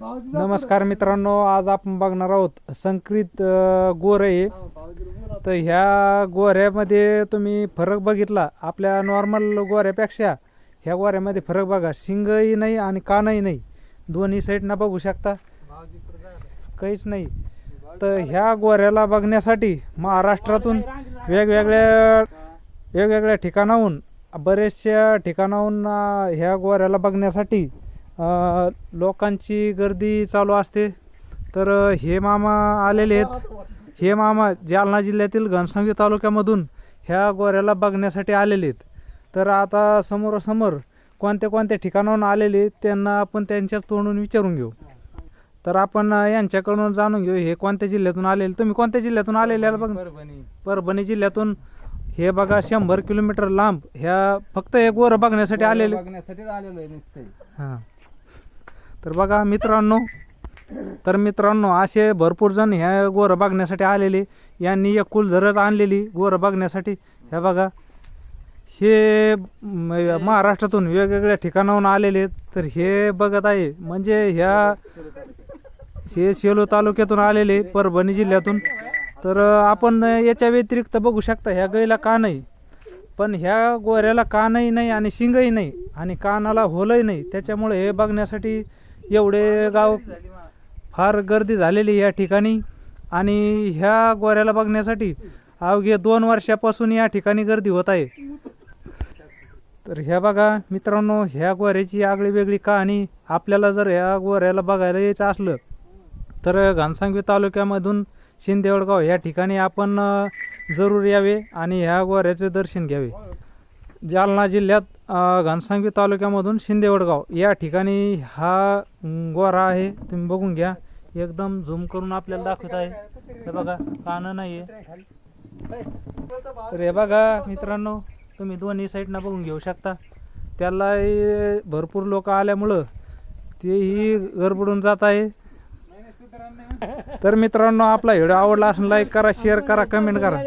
नमस्कार मित्रांनो आज आपण बघणार आहोत संकरित गोरे. तर ह्या गोऱ्यामध्ये तुम्ही फरक बघितला. आपल्या नॉर्मल गोऱ्यापेक्षा ह्या गोऱ्यामध्ये फरक बघा. शिंगही नाही आणि कानही नाही. दोन्ही साईडनं बघू शकता. काहीच नाही. तर ह्या गोऱ्याला बघण्यासाठी महाराष्ट्रातून वेगवेगळ्या वेगवेगळ्या ठिकाणाहून बरेचशा ठिकाणाहून ह्या गोऱ्याला बघण्यासाठी लोकांची गर्दी चालू असते. तर हे मामा आलेले आहेत. हे मामा जालना जिल्ह्यातील घनसंगी तालुक्यामधून ह्या गोऱ्याला बघण्यासाठी आलेले आहेत. तर आता समोरासमोर कोणत्या कोणत्या ठिकाणाहून आलेले आहेत, त्यांना आपण त्यांच्या तोंडून विचारून घेऊ. तर आपण यांच्याकडून जाणून घेऊ हे कोणत्या जिल्ह्यातून आलेले? तुम्ही कोणत्या जिल्ह्यातून आलेले बघ. परभणी. परभणी जिल्ह्यातून. हे बघा शंभर किलोमीटर लांब ह्या फक्त हे गोरं बघण्यासाठी आलेले. बघण्यासाठीच आलेलो आहे नुसते. हा. तर बघा मित्रांनो तर मित्रांनो असे भरपूर जण ह्या गोरं बघण्यासाठी आलेले. यांनी एक कुलझरच आणलेली गोरं बघण्यासाठी. ह्या बघा हे महाराष्ट्रातून वेगवेगळ्या ठिकाणाहून आलेले. तर हे बघत आहे म्हणजे ह्या हे सेलू तालुक्यातून आलेले परभणी जिल्ह्यातून. तर आपण याच्या व्यतिरिक्त बघू शकता ह्या गाईला का नाही? पण ह्या गोऱ्याला कानही नाही आणि शिंगही नाही आणि कानाला होलही नाही. त्याच्यामुळे हे बघण्यासाठी एवढे गाव फार गर्दी झालेली या ठिकाणी. आणि ह्या गोऱ्याला बघण्यासाठी अवघे दोन वर्षापासून या ठिकाणी गर्दी होत आहे. तर ह्या बघा मित्रांनो ह्या गोऱ्याची आगळी वेगळी कहाणी आपल्याला जर ह्या गोऱ्याला बघायला यायचं असलं तर घनसांगवी तालुक्यामधून शिंदेवडगाव या ठिकाणी आपण जरूर यावे आणि ह्या गोऱ्याचे दर्शन घ्यावे. जालना जिल्ह्यात घनसांगवी तालुक्यामधून शिंदेवडगाव या ठिकाणी हा गोरा आहे. तुम्ही बघून घ्या. एकदम झूम करून आपल्याला दाखवत आहे. हे बघा कान नाही तर हे बघा मित्रांनो तुम्ही दोन्ही साईडनं बघून घेऊ शकता. त्याला भरपूर लोक आल्यामुळं तेही गरबडून जात आहे. तर मित्रांनो आपला व्हिडिओ आवडला असेल लाईक करा शेअर करा कमेंट करा.